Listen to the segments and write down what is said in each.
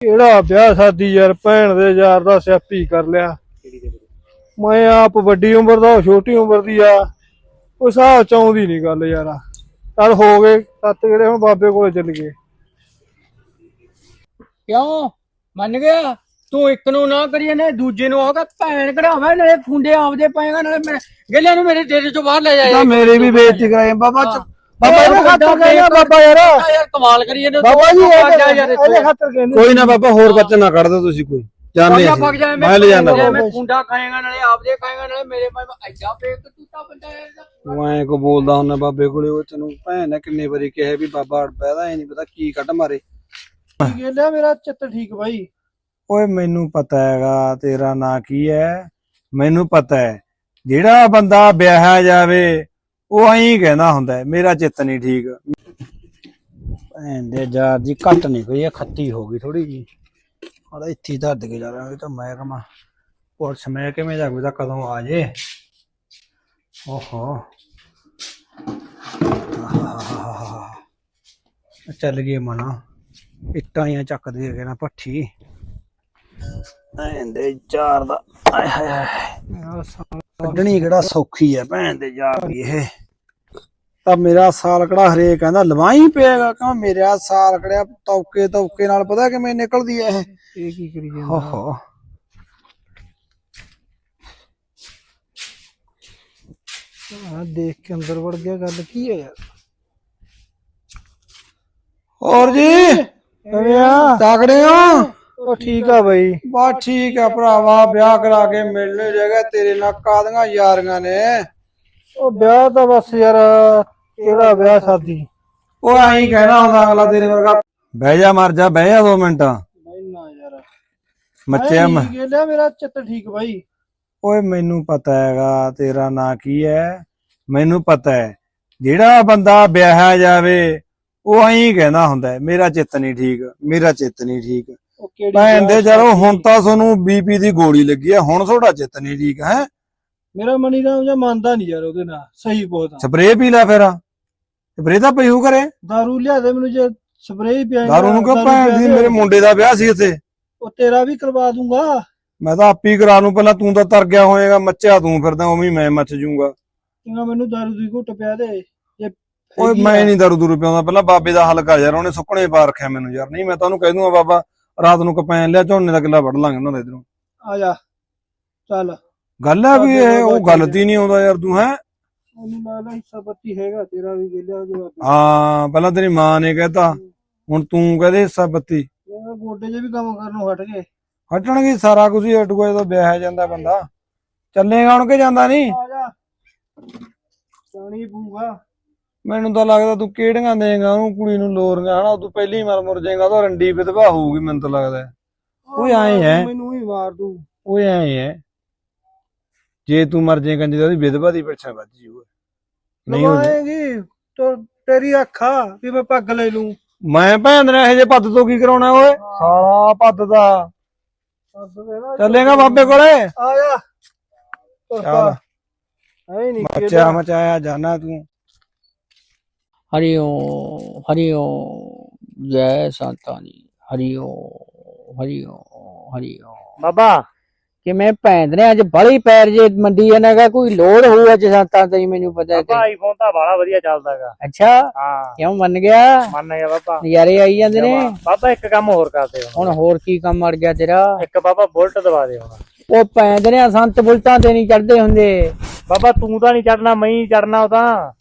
ਕਿਹੜਾ ਵਿਆਹ ਸ਼ਾਦੀ ਯਾਰ ਭੈਣ ਦੇ ਯਾਰ ਦਾ ਸਿਆਪੀ ਕਰ ਲਿਆ। ਮੈਂ ਆਪ ਵੱਡੀ ਉਮਰ ਦਾ ਉਹ ਛੋਟੀ ਉਮਰ ਦੀ ਆ। ਉਹ ਹਿਸਾਬ ਚ ਆਉਂਦੀ ਨਹੀਂ ਗੱਲ ਯਾਰ। ਚੱਲ ਹੋ ਗਏ ਸੱਤ ਜਿਹੜੇ ਹੁਣ ਬਾਬੇ ਕੋਲੇ ਚੱਲ ਗਏ। ਕਿਉਂ? ਮੰਨ ਗਿਆ? ਤੂੰ ਇੱਕ ਨੂੰ ਨਾ ਕਰੀਏ ਨਾ ਦੂਜੇ ਨੂੰ ਹੋਗਾ ਭੈਣ ਕਢਾਵੇਂ ਨਾਲੇ ਖੁੰਡੇ ਆਪਦੇ ਪਏਗਾ ਨਾਲੇ ਮੇਰੇ ਗੱਲਿਆਂ ਨੂੰ ਮੇਰੇ ਡੇਰੇ ਚੋਂ ਬਾਹਰ ਲੈ ਜਾਏ ਮੇਰੀ ਵੀ ਬੇਇੱਜ਼ਤੀ ਕਰਾਏ ਬਾਬਾ ਹਾਂ। ਬਾਬਾ ਇਹਦੇ ਖਾਤਰ ਕਹਿੰਦਾ ਬਾਬਾ ਯਾਰ। ਯਾਰ ਕਮਾਲ ਕਰੀਏ ਨਾ ਬਾਬਾ ਜੀ ਯਾਰ ਇਹਦੇ ਇਹਦੇ ਖਾਤਰ ਕਹਿੰਦੇ ਕੋਈ ਨਾ ਬਾਬਾ ਹੋਰ ਬੱਚੇ ਨਾ ਕੱਢ ਦੋ ਤੁਸੀਂ ਕੋਈ। ਜਾਣੇ ਜਾ ਫਗ ਜਾ ਮੈਂ ਲੈ ਜਾਣਾ ਮੈਂ ਖੁੰਡਾ ਖਾਏਗਾ ਨਾਲੇ ਆਪਦੇ ਖਾਏਗਾ ਨਾਲੇ ਮੇਰੇ ਮੈਂ ਐਡਾ ਪੇਕ ਤੂੰ ਤਾਂ ਬੰਦਾ ਯਾਰ ਤੂੰ ਐ ਕੋ ਬੋਲਦਾ ਹੁੰਦਾ ਬਾਬੇ ਕੋਲੇ ਉਹ ਤੈਨੂੰ ਭੈਣ ਨੇ ਕਿੰਨੇ ਵਾਰੀ ਕਿਹਾ ਵੀ ਬਾਬਾ ਅੜ ਪੈਦਾ ਐ ਨਹੀਂ ਪਤਾ ਕੀ ਕੱਢ ਮਾਰੇ। ਕੀ ਕਹਿੰਦਾ ਮੇਰਾ ਚਿੱਤ ਠੀਕ ਬਾਈ। ਓਏ ਮੈਨੂੰ ਪਤਾ ਹੈਗਾ ਤੇਰਾ ਨਾਂ ਕੀ ਹੈ? ਮੈਨੂੰ ਪਤਾ ਹੈ। ਜਿਹੜਾ ਬੰਦਾ ਵਿਆਹਿਆ ਜਾਵੇ ਉਹ ਐਂ ਕਹਿੰਦਾ ਹੁੰਦਾ ਹੈ, ਮੇਰਾ ਚਿੱਤ ਨਹੀਂ ਠੀਕ। ਭੈਣ ਦੇ ਯਾਰ ਜੀ ਘੱਟ ਨਹੀਂ ਕੋਈ ਇਹ ਖੱਤੀ ਹੋ ਗਈ ਥੋੜੀ ਜੀ ਆਦਾ ਇੱਥੇ ਹੀ ਕੇ ਜਾ ਰਿਹਾ ਇਹ ਤਾਂ ਮੈਂ ਕਮਾ ਪੁਲਿਸ ਮੈਂ ਕਿਵੇਂ ਜਾਗੂ ਤਾਂ ਕਦੋਂ ਆ ਜੇ। ਓਹੋ। ਆਹਾਹਾਹਾ। ਚੱਲ ਗਏ ਮਨਾ। ਇੱਟਾਂ ਹੀ ਚੱਕ ਦੇ ਗਏ ਨਾ ਪੱਠੀ ਭੈਣ ਦੇ ਯਾਰ ਦਾ ਆਏ ਹਾਏ ਹਾਏ। ਕੱਢਣੀ ਕਿਹੜਾ ਸੌਖੀ ਹੈ ਭੈਣ ਦੇ ਯਾਰ ਦੀ ਇਹ। ਤਾਂ ਮੇਰਾ ਸਾਲ ਕੜਾ ਹਰੇ ਕਹਿੰਦਾ ਲਵਾਈ ਪਏਗਾ ਕਹਾਂ ਮੇਰਾ ਸਾਲ ਕੜਿਆ ਤੌਕੇ ਤੌਕੇ ਨਾਲ ਪਤਾ ਕਿਵੇਂ ਨਿਕਲਦੀ ਹੈ ਇਹ। ਇਹ ਕੀ ਕਰੀ ਜਾਂਦਾ? ਓਹੋ ਹਾਂ। ਦੇਖ ਕੇ ਅੰਦਰ ਵੜ ਗਿਆ ਗੱਲ ਕੀ ਹੈ ਯਾਰ ਹੋਰ ਜੀ? ਕਿਵੇਂ ਆ? ਤਾਕੜੇ ਹੋ? ਉਹ ਠੀਕ ਆ ਬਾਈ। ਬਾ ਠੀਕ ਆ ਭਰਾਵਾ ਵਿਆਹ ਕਰਾ ਕੇ ਮਿਲਣੇ ਜਗ੍ਹਾ ਤੇਰੇ ਨਾਲ ਕਾਦੀਆਂ ਯਾਰੀਆਂ ਨੇ? ਉਹ ਵਿਆਹ ਤਾਂ ਬਸ ਯਾਰ ਕਿਹੜਾ ਵਿਆਹ ਸ਼ਾਦੀ? ਉਹ ਐਂ ਕਹਿਣਾ ਹੁੰਦਾ ਅਗਲਾ ਤੇਰੇ ਵਰਗਾ। ਬਹਿ ਜਾ ਮਰ ਜਾ ਬਹਿ ਜਾ ਦੋ ਮਿੰਟ। ਨਾ ਯਾਰ। ਮੱਚਿਆ ਮ- ਕਹਿੰਦਾ ਮੇਰਾ ਚਿੱਤ ਠੀਕ ਬਾਈ। ਓਏ ਮੈਨੂੰ ਪਤਾ ਹੈਗਾ ਤੇਰਾ ਨਾਂ ਕੀ ਹੈ ਮੈਨੂੰ ਪਤਾ ਹੈ ਜਿਹੜਾ ਬੰਦਾ ਵਿਆਹਿਆ ਜਾਵੇ ਉਹ ਐਂ ਕਹਿੰਦਾ ਹੁੰਦਾ ਹੈ, ਮੇਰਾ ਚਿੱਤ ਨਹੀਂ ਠੀਕ ਮੇਰਾ ਚਿੱਤ ਨਹੀਂ ਠੀਕ। ਉਹ ਕਿਹੜੀ ਭੈਣ ਦੇ ਵਿਆਹ ਚਲੋ ਸ਼ਾਦੀ? ਹੁਣ ਤਾਂ ਤੁਹਾਨੂੰ ਬੀਪੀ ਦੀ ਗੋਲੀ ਲੱਗੀ ਹੈ ਹੁਣ ਤੁਹਾਡਾ ਚਿੱਤ ਨਹੀਂ ਠੀਕ ਹੈ? ਮੇਰਾ ਮਨੀ ਰਾਮ ਜਾਂ ਮੰਨਦਾ ਨਹੀਂ ਯਾਰ ਉਹਦੇ ਨਾਲ ਸਹੀ ਬਹੁਤ ਆ। ਸਪਰੇਅ ਪੀ ਲੈ ਫਿਰ। ਸਪਰੇਅ ਤਾਂ ਪਈੂ ਕਰੇ ਦਾਰੂ ਲਿਆ ਦੇ ਮੈਨੂੰ ਜੇ ਸਪਰੇਅ ਪਿਆਏਗਾ ਦਾਰੂ ਨੂੰ ਕਿਉਂ ਭੈਣ ਦੀ। ਮੇਰੇ ਮੁੰਡੇ ਦਾ ਵਿਆਹ ਸੀ ਉੱਥੇ। ਉਹ ਤੇਰਾ ਵੀ ਕਰਵਾ ਦੂੰਗਾ। ਮੈਂ ਤਾਂ ਆਪੀ ਕਰਾ ਨੂੰ ਪਹਿਲਾਂ ਤੂੰ ਤਾਂ ਤਰ ਗਿਆ ਹੋਏਗਾ ਮੱਚਿਆ ਤੂੰ ਫਿਰਦਾ ਉਵੇਂ ਮੈਂ ਮੱਚ ਜੂੰਗਾ ਚੰਗਾ ਮੈਨੂੰ ਦਾਰੂ ਦੀ ਘੁੱਟ ਪਿਆ ਦੇ? ਜੇ ਓਏ ਮੈਂ। ਨਹੀਂ ਦਾਰੂ ਦੂਰੂ ਪਿਆਉਂਦਾ ਪਹਿਲਾਂ ਬਾਬੇ ਦਾ ਹੱਲ ਕਰ ਯਾਰ ਉਹਨੇ ਸੁੱਕਣੇ ਪਾ ਰੱਖਿਆ ਮੈਨੂੰ ਯਾਰ। ਨਹੀਂ ਮੈਂ ਤਾਂ ਉਹਨੂੰ ਕਹਿ ਦੂੰਗਾ ਬਾਬਾ ਰਾਤ ਨੂੰ ਕਪੈਨ ਲਿਆ ਝੋਨੇ ਦਾ ਕਿੱਲਾ ਵੜ ਲਾਂਗੇ ਉਹਨਾਂ ਦੇ ਇਧਰੋਂ। ਆ ਜਾ ਚੱਲ। ਗੱਲ ਹੈ ਵੀ ਇਹ ਉਹ ਬਾਬਾ ਗਲਤੀ ਨਹੀਂ ਆਉਂਦਾ ਯਾਰ ਤੂੰ ਹੈ? ਉਹਨੂੰ ਲੱਗਦਾ ਹਿੱਸਾ ਪੱਤੀ ਹੈਗਾ ਤੇਰਾ ਵੀ ਗਿਲਿਆ ਜੋ ਹਾਂ ਪਹਿਲਾਂ ਤੇਰੀ ਮਾਂ ਨੇ ਕਹਿਤਾ ਹੁਣ ਤੂੰ ਕਹਦੇ ਹਿੱਸਾ ਬੱਤੀ ਗੋਡੇ 'ਚ ਵੀ ਕੰਮ ਕਰਨੋਂ ਹਟ ਗਏ। ਹਟਣਗੇ ਸਾਰਾ ਕੁਝ ਹੀ ਹਟੂਗਾ ਜਦੋਂ ਵਿਆਹ ਜਾਂਦਾ ਬੰਦਾ। ਚੱਲੇਗਾ ਹੁਣ ਕਿ ਜਾਂਦਾ ਨਹੀਂ? ਆ ਜਾ। ਜਾਣੀ ਪੂਗਾ ਮੈਨੂੰ ਤਾਂ ਲੱਗਦਾ ਤੂੰ ਕਿਹੜੀਆਂ ਦੇਂਗਾ ਉਹਨੂੰ ਕੁੜੀ ਨੂੰ ਲੋਰੀਆਂ ਹਨਾ? ਤੂੰ ਪਹਿਲੀ ਮਰ ਮੁਰ ਜਾਏਗਾ ਤਾਂ ਰੰਡੀ ਵਿਧਵਾ ਹੋਊਗੀ ਮੈਨੂੰ ਤਾਂ ਲੱਗਦਾ। ਓਏ ਆਏਂ ਹੈ। ਮੈਨੂੰ ਹੀ ਮਾਰ ਦੂ। ਓਏ ਐ ਹੈ। ਜੇ ਤੂੰ ਮਰ ਜਾਏਗਾ ਜਦੋਂ ਉਹਦੀ ਵਿਧਵਾ ਦੀ ਪਿੱਛਾ ਵੱਜ ਜੂਗਾ ਨਹੀਂ ਹੋ ਲਵਾਏਗੀ ਤੋ ਤੇਰੀ ਅੱਖਾਂ ਵੀ ਮੈਂ ਪੱਗ ਲੈ ਲੂੰ। ਮੈਂ ਭੈਣ ਨੇ ਇਹ ਜੇ ਪੱਦ ਤੋਂ ਕੀ ਕਰਾਉਣਾ ਓਏ? ਸਾਲਾ ਪੱਦ ਦਾ। ਚੱਲੇਗਾ ਬਾਬੇ ਕੋਲੇ? ਆ ਜਾ ਚੱਲ ਐ ਨਹੀਂ ਮਚਿਆ ਮਚਾਇਆ ਜਾਣਾ ਤੂੰ। ਹਰੀ ਓਮ ਹਰੀ ਓਮ ਜੈ ਸੰਤਾਂ ਜੀ ਹਰੀ ਓਮ ਹਰੀ ਓਮ ਹਰੀ ਓਮ ਬਾਬਾ। ਕਿਵੇਂ ਭੈਣ ਨੇ ਅੱਜ ਬੜੀ ਪੈਰ ਜੇ ਮੰਡੀ ਇਹਨਾਗਾ ਕੋਈ ਲੋੜ ਹੋਊ ਅੱਜ ਸੰਤਾਂ ਤੇ ਮੈਨੂੰ ਪਤਾ ਹੈ ਬਾਬਾ ਆਈਫੋਨ ਤਾਂ ਬੜਾ ਵਧੀਆ ਚੱਲਦਾਗਾ ਅੱਛਾ? ਹਾਂ। ਕਿਉਂ ਮੰਨ ਗਿਆ? ਮੰਨ ਗਿਆ ਬਾਬਾ। ਨਜ਼ਾਰੇ ਆਈ ਜਾਂਦੇ ਨੇ। ਬਾਬਾ ਇੱਕ ਕੰਮ ਹੋਰ ਕਰਦੇ ਹੁਣ ਹੁਣ ਹੋਰ ਕੀ ਕੰਮ ਅੜ ਗਿਆ ਤੇਰਾ? ਇੱਕ ਬਾਬਾ ਬੁਲਟ ਦਵਾ ਦੇ ਹੁਣ। ਉਹ ਭੈਣ ਨੇ ਸੰਤ ਬੁਲਟਾਂ ਤੇ ਨਹੀਂ ਚੜਦੇ ਹੁੰਦੇ। ਬਾਬਾ ਤੂੰ ਤਾਂ ਨਹੀਂ ਚੜਨਾ ਮੈਂ ਹੀ ਚੜਨਾ ਉਹ ਤਾਂ।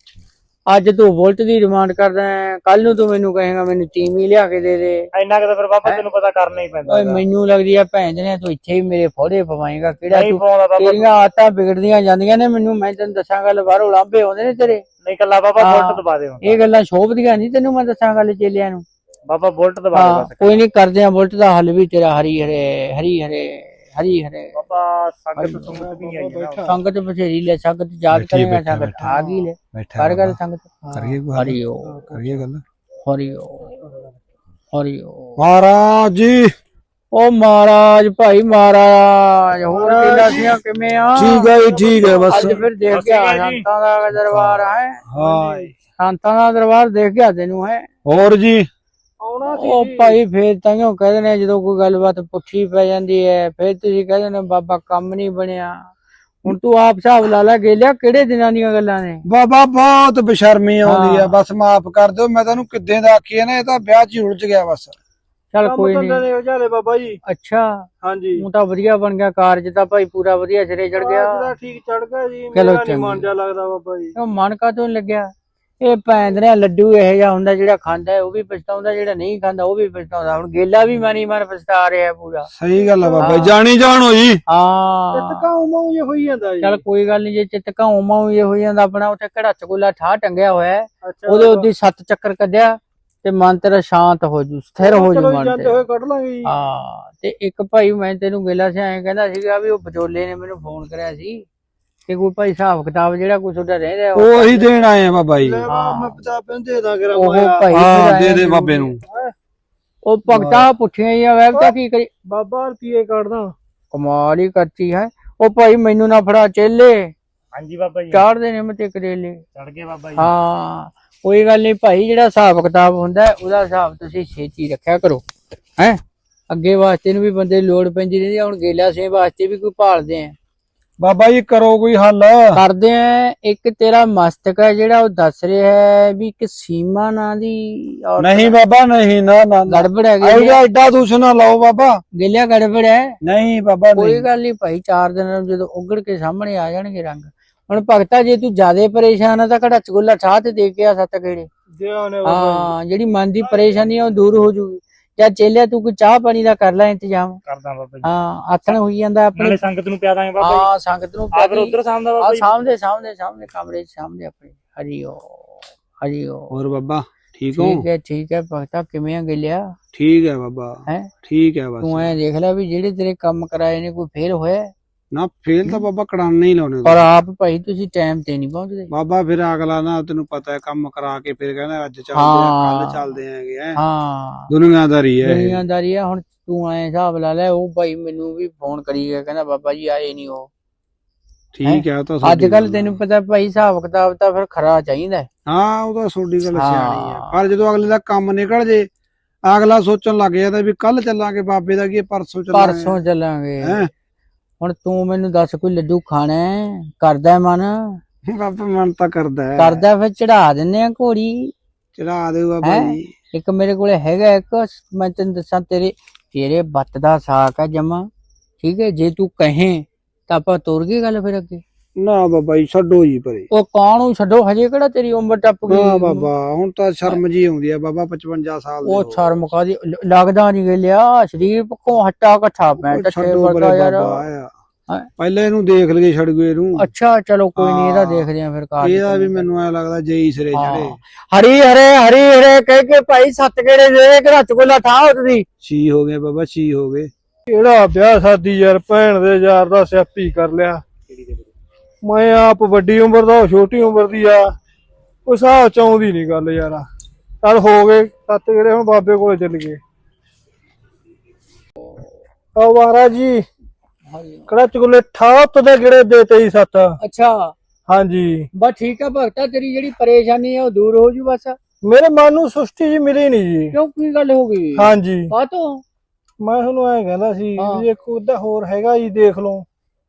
ਅੱਜ ਤੂੰ ਬੁਲਟ ਦੀ ਡਿਮਾਂਡ ਕਰਦਾ ਕੱਲ ਨੂੰ ਤੂੰ ਮੈਨੂੰ ਕਹੇਗਾ ਮੈਨੂੰ ਟੀਮੀ ਲਿਆ ਕੇ ਦੇ ਦੇ। ਇੰਨਾ ਕਿ ਤਾਂ ਫਿਰ ਬਾਬਾ ਤੈਨੂੰ ਪਤਾ ਕਰਨਾ ਹੀ ਪੈਂਦਾ ਓਏ। ਮੈਨੂੰ ਲੱਗਦੀ ਆ ਭੈਣ ਨੇ ਤੂੰ ਇੱਥੇ ਹੀ ਮੇਰੇ ਫੋੜੇ ਪਵਾਏਗਾ। ਕਿਹੜਾ ਤੂੰ ਤੇਰੀਆਂ ਆਦਤਾਂ ਵਿਗੜਦੀਆਂ ਜਾਂਦੀਆਂ ਨੇ ਮੈਨੂੰ? ਮੈਂ ਤੈਨੂੰ ਦੱਸਾਂ ਗੱਲ ਬਾਹਰੋਂ ਲਾਂਭੇ ਆਉਂਦੇ ਨੇ ਤੇਰੇ। ਨਹੀਂ ਕੱਲਾ ਬਾਬਾ ਹਾਂ। ਬੁਲਟ ਦਵਾ ਦੇ ਇਹ ਗੱਲਾਂ ਸ਼ੋਭਦੀਆਂ ਨਹੀਂ ਤੈਨੂੰ ਮੈਂ ਦੱਸਾਂ ਗੱਲ ਚੇਲਿਆਂ ਨੂੰ। ਬਾਬਾ ਬੁਲਟ ਦਵਾ ਹਾਂ ਦੇ ਬਸ। ਕੋਈ ਨਹੀਂ ਕਰਦੇ ਆ ਬੁਲਟ ਦਾ ਹੱਲ ਵੀ ਤੇਰਾ ਹਰੀ ਹਰੇ ਹਰੀ ਹਰੇ। ਹਰੀ ਹਰੇ। ਬਾਬਾ ਸੰਗਤ ਸੰਗਤ ਵੀ ਆਈ ਹੈ ਨਾ। ਸੰਗਤ ਬਥੇਰੀ ਲੈ ਸੰਗਤ ਯਾਦ ਬੈਠੀ, ਕਰੇਗਾ ਬੈਠਾ, ਸੰਗਤ। ਆ ਗਈ ਲੈ। ਬੈਠਾ ਕਰ ਗੱਲ ਸੰਗਤ। ਕਰੀਏ ਕੋਈ ਹਰੀ ਓ। ਕਰੀਏ ਗੱਲ? ਹਰੀ ਓ। ਹਰੀ ਓ। ਮਹਾਰਾਜ ਜੀ। ਓ ਮਹਾਰਾਜ ਭਾਈ ਮਹਾਰਾਜ ਹੋਰ ਕਿੰਨਾ ਸੀਆਂ ਕਿਵੇਂ ਆ? ਠੀਕ ਹੈ ਜੀ ਠੀਕ ਹੈ ਬਸ। ਅੱਜ ਫਿਰ ਦੇਖ ਕੇ ਆ ਸੰਤਾਂ ਦਾ ਦਰਬਾਰ ਹੈ। ਹਾਂ। ਸੰਤਾਂ ਦਾ ਦਰਬਾਰ ਦੇਖ ਗਿਆ ਤੈਨੂੰ ਹੈ। ਹੋਰ ਜੀ। ਆਉਣਾ ਉਹ ਭਾਈ ਫੇਰ ਤਾਂਿਓ ਕਹਿੰਦੇ ਨੇ ਜਦੋਂ ਕੋਈ ਗੱਲਬਾਤ ਪੁੱਠੀ ਪੈ ਜਾਂਦੀ ਹੈ ਫੇਰ ਤੁਸੀਂ ਕਹਿੰਦੇ ਨੇ ਬਾਬਾ ਕੰਮ ਨਹੀਂ ਬਣਿਆ। ਹੁਣ ਤੂੰ ਆਪ ਹਿਸਾਬ ਲਾ ਲੈ ਗੇਲਿਆ ਕਿਹੜੇ ਦਿਨਾਂ ਦੀਆਂ ਗੱਲਾਂ ਨੇ? ਬਾਬਾ ਬਹੁਤ ਬੇਸ਼ਰਮੀ ਆਉਂਦੀ ਆ ਹਾਂ। ਬਸ ਮਾਫ ਕਰ ਦਿਓ ਮੈਂ ਤੈਨੂੰ ਕਿੱਦਾਂ ਦਾ ਆਖੀ ਆ ਨਾ ਇਹ ਤਾਂ ਵਿਆਹ 'ਚ ਹੀ ਉਲਝ ਗਿਆ ਬਸ। ਚੱਲ ਕੰਮ ਕੋਈ ਨਹੀਂ। ਨੇ ਉਜਾਲੇ ਬਾਬਾ ਜੀ। ਅੱਛਾ। ਹਾਂਜੀ। ਹੁਣ ਤਾਂ ਵਧੀਆ ਬਣ ਗਿਆ ਕਾਰਜ ਤਾਂ ਭਾਈ ਪੂਰਾ ਵਧੀਆ ਸਿਰੇ ਚੜ ਗਿਆ। ਠੀਕ ਚੜ ਗਿਆ ਜੀ ਮੇਰਾ ਨਹੀਂ। ਮਨ ਜਾ ਲੱਗਦਾ ਬਾਬਾ ਜੀ। ਉਹ ਮਨ ਕਾ ਤੋਂ ਲੱਗਿਆ? ਇਹ ਪੈਂਦਰਿਆ ਲੱਡੂ ਇਹੋ ਜਿਹਾ ਹੁੰਦਾ ਜਿਹੜਾ ਖਾਂਦਾ ਉਹ ਵੀ ਪਛਤਾਉਂਦਾ ਜਿਹੜਾ ਨਹੀਂ ਖਾਂਦਾ ਉਹ ਵੀ ਪਛਤਾਉਂਦਾ। ਹੁਣ ਗੇਲਾ ਵੀ ਮਨੀ ਮਨ ਪਛਤਾ ਰਿਹਾ ਪੂਰਾ। ਸਹੀ ਗੱਲ ਆ ਬਾਬਾ ਹਾਂ। ਜੀ, ਜਾਣੀ ਜਾਣ ਹੋਈ। ਹਾਂ। ਟਿੱਕਾ ਉਮਾਉ ਜੇ ਹੋਈ ਜਾਂਦਾ ਜੀ। ਚੱਲ ਕੋਈ ਗੱਲ ਨਹੀਂ ਜੇ ਚਿੱਤ ਘਾਉ ਇਹ ਹੋ ਜਾਂਦਾ ਆਪਣਾ ਉੱਥੇ ਘੜਾ ਚਗੋਲਾ ਠਾ ਟੰਗਿਆ ਹੋਇਆ ਉਹਦੇ ਉੱਦੀ ਸੱਤ ਚੱਕਰ ਕੱਢਿਆ ਤੇ ਮਨ ਤੇਰਾ ਸ਼ਾਂਤ ਹੋ ਜੂ ਸਥਿਰ ਹੋ ਜੂ ਮਨ ਜਾਂਦੇ ਤੇਰਾ। ਹੋਏ ਕੱਢ ਲਾਂਗੇ ਜੀ। ਹਾਂ ਤੇ ਇੱਕ ਭਾਈ ਮੈਂ ਤੈਨੂੰ ਗੇਲਾ ਸਿਆ ਐਂ ਕਹਿੰਦਾ ਸੀਗਾ ਵੀ ਉਹ ਵਿਚੋਲੇ ਨੇ ਮੈਨੂੰ ਫੋਨ ਕਰਿਆ ਸੀ। ਕਿ ਕੋਈ ਭਾਈ ਹਿਸਾਬ ਕਿਤਾਬ ਜਿਹੜਾ ਕੁਛ ਉਹਦਾ ਰਹਿੰਦਾ ਉਹ ਉਹ ਹੀ ਦੇਣ ਆਏ ਆ ਬਾਬਾ ਜੀ। ਮੈਂ 50 ਪੈਨ ਦੇ ਦਾਂ ਕਰਾਂ ਉਹ। ਭਾਈ ਹਾਂ ਫਿਰ ਦੇ ਆਇਆ ਦੇ ਸੀ। ਬਾਬੇ ਨੂੰ। ਉਹ ਭਗਤਾ ਪੁੱਠੀਆਂ ਹੀ ਆ ਵੈਬ ਤਾਂ ਕੀ ਕਰੀ ਬਾਬਾ ਰੁਪਏ ਕੱਢਦਾ। ਕਮਾਲ ਹੀ ਕਰਤੀ ਹੈ। ਉਹ ਭਾਈ ਮੈਨੂੰ ਨਾ ਫੜਾ ਚੇਲੇ। ਹਾਂਜੀ ਬਾਬਾ ਜੀ। ਚਾੜਦੇ ਨੇ ਮਤੇ ਕਰੇਲੇ ਚੜ ਗਏ ਬਾਬਾ ਜੀ। ਹਾਂ। ਕੋਈ ਗੱਲ ਨਹੀਂ ਭਾਈ ਜਿਹੜਾ ਹਿਸਾਬ ਕਿਤਾਬ ਹੁੰਦਾ ਹੈ, ਉਹਦਾ ਹਿਸਾਬ ਤੁਸੀਂ ਛੇਤੀ ਰੱਖਿਆ ਕਰੋ। ਹੈ? ਅੱਗੇ ਵਾਸਤੇ ਨੂੰ ਵੀ ਬੰਦੇ ਦੀ ਲੋੜ ਪੈਂਦੀ ਰਹਿੰਦੀ ਹੈ, ਹੁਣ ਗੇਲਾ ਸੇ ਵਾਸਤੇ ਵੀ ਕੋਈ ਭਾਲਦੇ ਆ। ਬਾਬਾ ਜੀ ਕਰੋ ਕੋਈ ਹੱਲ। ਕਰਦੇ ਆ ਇੱਕ ਤੇਰਾ ਮਸਤਕ ਹੈ ਜਿਹੜਾ ਉਹ ਦੱਸ ਰਿਹਾ ਹੈ ਵੀ ਇੱਕ ਸੀਮਾ ਨਾਂ ਦੀ ਔਰਤ ਨਹੀਂ ਬਾਬਾ ਨਹੀਂ ਨਾ ਨਾ ਨਾ। ਗੜਬੜ ਹੈ। ਇਹੋ ਜਿਹਾ ਐਡਾ ਦੂਸ਼ਣ ਨਾ ਲਾਓ ਬਾਬਾ। ਗੇਲਿਆ ਗੜਬੜ ਹੈ। ਨਹੀਂ ਬਾਬਾ ਕੋਈ ਨਹੀਂ। ਗੱਲ ਨਹੀਂ ਭਾਈ ਚਾਰ ਦਿਨਾਂ ਨੂੰ ਜਦੋਂ ਉਗੜ ਕੇ ਸਾਹਮਣੇ ਆ ਜਾਣਗੇ ਰੰਗ। ਹੁਣ ਭਗਤਾ ਜੇ ਤੂੰ ਜ਼ਿਆਦਾ ਪਰੇਸ਼ਾਨ ਆ ਤਾਂ ਘੜਾ ਚਗੁੱਲਾ ਚਾਹ ਤੇ ਦੇ ਕੇ ਆ ਸੱਤ ਗੇੜੇ। ਹਾਂ ਜਿਹੜੀ ਮਨ ਦੀ ਪਰੇਸ਼ਾਨੀ ਆ ਉਹ ਦੂਰ ਹੋ ਜੂਗੀ। ਜਾਂ ਚੇਲਿਆ ਤੂੰ ਕੋਈ ਚਾਹ ਪਾਣੀ ਦਾ ਕਰ ਲੈ ਇੰਤਜ਼ਾਮ। ਕਰਦਾ ਬਾਬਾ ਜੀ। ਹਾਂ ਆਥਣ ਹੋਈ ਜਾਂਦਾ ਆਪਣੇ। ਨਾਲੇ ਸੰਗਤ ਨੂੰ ਪਿਆ ਦਾਂਗੇ ਬਾਬਾ ਜੀ। ਹਾਂ ਸੰਗਤ ਨੂੰ ਆ ਫਿਰ ਉਧਰ ਸਾਹਮਣੇ ਆ ਬਾਬਾ ਜੀ। ਸਾਹਮਣੇ ਸਾਹਮਣੇ ਸਾਹਮਣੇ ਕਮਰੇ 'ਚ ਸਾਹਮਣੇ ਆਪਣੇ। ਹਰੀਓ ਹਰੀਓ ਹੋਰ ਬਾਬਾ ਠੀਕ ਹੋ? ਠੀਕ ਹੈ ਠੀਕ ਹੈ ਭਗਤਾ ਕਿਵੇਂ ਆ ਗਿਲਿਆ? ਠੀਕ ਹੈ ਬਾਬਾ। ਹੈਂ? ਠੀਕ ਹੈ ਬਸ। ਤੂੰ ਐ ਦੇਖ ਲੈ ਵੀ ਜਿਹੜੇ ਤੇਰੇ ਕੰਮ ਕਰਾਏ ਨੇ ਕੋਈ ਫੇਲ ਹੋਇਆ? ਹੈ? ਨਾ ਫੇਲ ਤਾਂ ਬਾਬਾ ਕੜਾਨੇ ਹੀ ਲਾਉਣੇ ਪਰ ਆਪ ਭਾਈ ਤੁਸੀਂ ਟਾਈਮ ਤੇ ਨਹੀਂ ਪਹੁੰਚਦੇ ਬਾਬਾ ਫਿਰ ਅਗਲਾ ਨਾ ਤੈਨੂੰ ਪਤਾ ਹੈ ਕੰਮ ਕਰਾ ਕੇ ਫਿਰ ਕਹਿੰਦਾ ਅੱਜ ਚੱਲਦੇ ਆ ਹਾਂ। ਕੱਲ ਚੱਲਦੇ ਆਂਗੇ ਹੈਂ। ਹਾਂ ਦੁਨੀਆਦਾਰੀ ਹੈ। ਦੁਨੀਆਦਾਰੀ ਆ ਹੁਣ ਤੂੰ ਐ ਹਿਸਾਬ ਲਾ ਲੈ ਉਹ ਭਾਈ ਮੈਨੂੰ ਵੀ ਫੋਨ ਕਰੀ ਗਿਆ ਕਹਿੰਦਾ ਬਾਬਾ ਜੀ ਆਏ ਨਹੀਂ ਉਹ ਠੀਕ ਹੈ ਤਾਂ ਅੱਜ ਕੱਲ। ਤੈਨੂੰ ਪਤਾ ਭਾਈ ਹਿਸਾਬ ਕਿਤਾਬ ਤਾਂ ਫਿਰ ਖਰਾ ਚਾਹੀਦਾ ਹੈ। ਹਾਂ ਉਹ ਤਾਂ ਤੁਹਾਡੀ ਗੱਲ ਹਾਂ। ਸਿਆਣੀ ਹੈ ਪਰ ਜਦੋਂ ਅਗਲੇ ਦਾ ਕੰਮ ਨਿਕਲ ਜੇ ਅਗਲਾ ਸੋਚਣ ਲੱਗ ਜਾਂਦਾ ਵੀ ਕੱਲ ਚੱਲਾਂਗੇ ਬਾਬੇ ਦਾ ਕੀ ਪਰਸੋਂ ਚੱਲਾਂਗੇ ਪਰਸੋਂ ਚੱਲਾਂਗੇ ਹੈਂ? ਹੁਣ ਤੂੰ ਮੈਨੂੰ ਦੱਸ ਕੋਈ ਲੱਡੂ ਖਾਣਾ ਹੈ? ਕਰਦਾ ਹੈ ਮਨ? ਬਾਬਾ ਮਨ ਤਾਂ ਕਰਦਾ ਹੈ। ਕਰਦਾ ਫਿਰ ਚੜਾ ਦਿੰਨੇ ਆ ਘੋੜੀ। ਚੜਾ ਦੇ ਬਾਬਾ ਹੈਂ? ਜੀ। ਇੱਕ ਮੇਰੇ ਕੋਲੇ ਹੈਗਾ ਇੱਕ ਮੈਂ ਤੈਨੂੰ ਦੱਸਾਂ ਤੇਰੇ ਤੇਰੇ ਬੱਤ ਦਾ ਸਾਕ ਆ ਜਮਾ। ਠੀਕ ਹੈ ਜੇ ਤੂੰ ਕਹੇ ਤਾਂ ਆਪਾਂ ਤੁਰ ਗਏ ਗੱਲ ਫਿਰ ਅੱਗੇ। ਨਾ ਬਾਬਾ ਜੀ ਛੱਡੋ ਜੀ ਪਰੇ ਉਹ ਕੌਣ ਨੂੰ ਛੱਡੋ ਹਜੇ ਕਿਹੜਾ ਤੇਰੀ ਉਮਰ ਟੱਪ ਗਈ ਨਾ ਬਾਬਾ ਹੁਣ ਤਾਂ ਸ਼ਰਮ ਜੀ ਆਉਂਦੀ ਹੈ ਬਾਬਾ 55 ਸਾਲ ਦੇ ਉਹ ਹੋ। ਸ਼ਰਮ ਕਾਦੀ ਲੱਗਦਾ ਨਹੀਂ ਗਿਆ ਸਰੀਰ ਪੱਕੋਂ ਹੱਟਾ ਕੱਠਾ ਪੈ ਟੱਟੇ ਵਰਗਾ ਯਾਰ ਬਾਬਾ ਆਇਆ। ਹੈਂ? ਪਹਿਲੇ ਇਹਨੂੰ ਦੇਖ ਲਈਏ ਛੱਡ ਗਏ ਇਹਨੂੰ ਅੱਛਾ ਚਲੋ ਕੋਈ ਨਹੀਂ ਇਹਦਾ ਹਾਂ। ਦੇਖਦੇ ਆ ਫਿਰ ਕਾਰ ਇਹਦਾ ਵੀ ਮੈਨੂੰ ਐ ਲੱਗਦਾ ਜੇਈ ਸਿਰੇ ਹਾਂ। ਚੜੇ ਹਰੀ ਹਰੇ ਹਰੀ ਹਰੇ ਕਹਿ ਕੇ ਭਾਈ ਸੱਤ ਗੇੜੇ ਦੇ ਘਰ ਚ ਕੋਲਾ ਠਾ ਉੱਠਦੀ ਛੀ ਹੋ ਗਏ ਬਾਬਾ ਛੀ ਹੋ ਗਏ ਕਿਹੜਾ ਵਿਆਹ ਸਾਦੀ ਯਾਰ ਭੈਣ ਦੇ ਯਾਰ ਦਾ ਸਿਆਪੀ ਕਰ ਲਿਆ ਮੈਂ ਆਪ ਵੱਡੀ ਉਮਰ ਦਾ ਉਹ ਛੋਟੀ ਉਮਰ ਦੀ ਆ। ਕੋਈ ਹਿਸਾਬ ਚ ਆਉਂਦੀ ਨਹੀਂ ਗੱਲ ਯਾਰ। ਚੱਲ ਹੋ ਗਏ ਸੱਤ ਜਿਹੜੇ ਹੁਣ ਬਾਬੇ ਕੋਲੇ ਚੱਲ ਗਏ। ਆ ਮਹਾਰਾਜ ਜੀ ਕਿਹੜਾ ਚੁਗਲੇ ਠਾਤ ਦੇ ਗਿੜੇ ਦੇਤੇ ਹੀ ਸੱਤ। ਅੱਛਾ। ਹਾਂਜੀ। ਬਸ ਠੀਕ ਆ ਭਗਤਾ ਤੇਰੀ ਜਿਹੜੀ ਪਰੇਸ਼ਾਨੀ ਆ ਉਹ ਦੂਰ ਹੋ ਜੂ ਬਸ। ਮੇਰੇ ਮਨ ਨੂੰ ਸੁਸਤੀ ਜੀ ਮਿਲੀ ਨਹੀਂ ਜੀ। ਕਿਉਂ ਕੀ ਗੱਲ ਹੋ ਗਈ? ਹਾਂਜੀ। ਆ ਤੋਂ। ਮੈਂ ਤੁਹਾਨੂੰ ਐਂ ਕਹਿੰਦਾ ਸੀ ਹਾਂ। ਉਹਦਾ ਹੋਰ ਹੈਗਾ ਜੀ ਦੇਖ ਲਓ।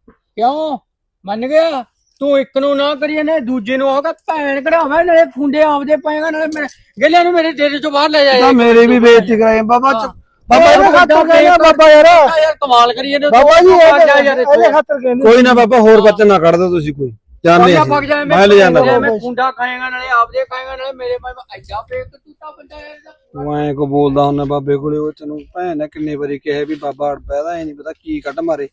ਕਿਉਂ? ਮੰਨ ਗਿਆ? ਤੂੰ ਇੱਕ ਨੂੰ ਨਾ ਕਰੀਏ ਨਾ ਦੂਜੇ ਨੂੰ ਆਗਾ ਭੈਣ ਕਢਾਵੇਂ ਨਾਲੇ ਖੁੰਡੇ ਆਪਦੇ ਪਏਗਾ ਨਾਲੇ ਮੇਰੇ ਗੱਲਿਆਂ ਨੂੰ ਮੇਰੇ ਡੇਰੇ ਚੋਂ ਬਾਹਰ ਲੈ ਜਾਏ ਤਾਂ ਮੇਰੇ ਵੀ ਬੇਇੱਜ਼ਤੀ ਕਰਾਏ ਬਾਬਾ ਚ- ਬਾਬਾ ਇਹਦੇ ਖਾਤਰ ਕਹਿੰਦਾ ਬਾਬਾ ਯਾਰ। ਯਾਰ ਕਮਾਲ ਕਰੀਏ ਨੇ ਬਾਬਾ ਜੀ ਯਾਰ ਇਹਦੇ ਇਹਦੇ ਖਾਤਰ ਕਹਿੰਦੇ ਕੋਈ ਨਾ ਬਾਬਾ ਹੋਰ ਬੱਚੇ ਨਾ ਕੱਢ ਦੋ ਤੁਸੀਂ ਕੋਈ। ਜਾਣੇ ਪੱਗ ਪੱਗ ਜਾਏ ਮੈਂ ਲੈ ਜਾਂਦਾ ਮੈਂ। ਖੁੰਡਾ ਖਾਏਗਾ ਨਾਲੇ ਆਪਦੇ ਖਾਏਗਾ ਨਾਲੇ ਮੇਰੇ ਮੈਂ ਐਡਾ ਫੇਕ ਤੂੰ ਤਾਂ ਬੰਦਾ ਯਾਰ ਮੈਂ ਕੋ ਬੋਲਦਾ ਹੁੰਦਾ ਬਾਬੇ ਕੋਲੇ ਉਹ ਤੈਨੂੰ ਭੈਣ ਨੇ ਕਿੰਨੇ ਵਾਰੀ ਕਿਹਾ ਵੀ ਬਾਬਾ ਬਹਿਦਾ ਐ ਨਹੀਂ ਪਤਾ ਕੀ ਕੱਢ ਮਾਰੇ।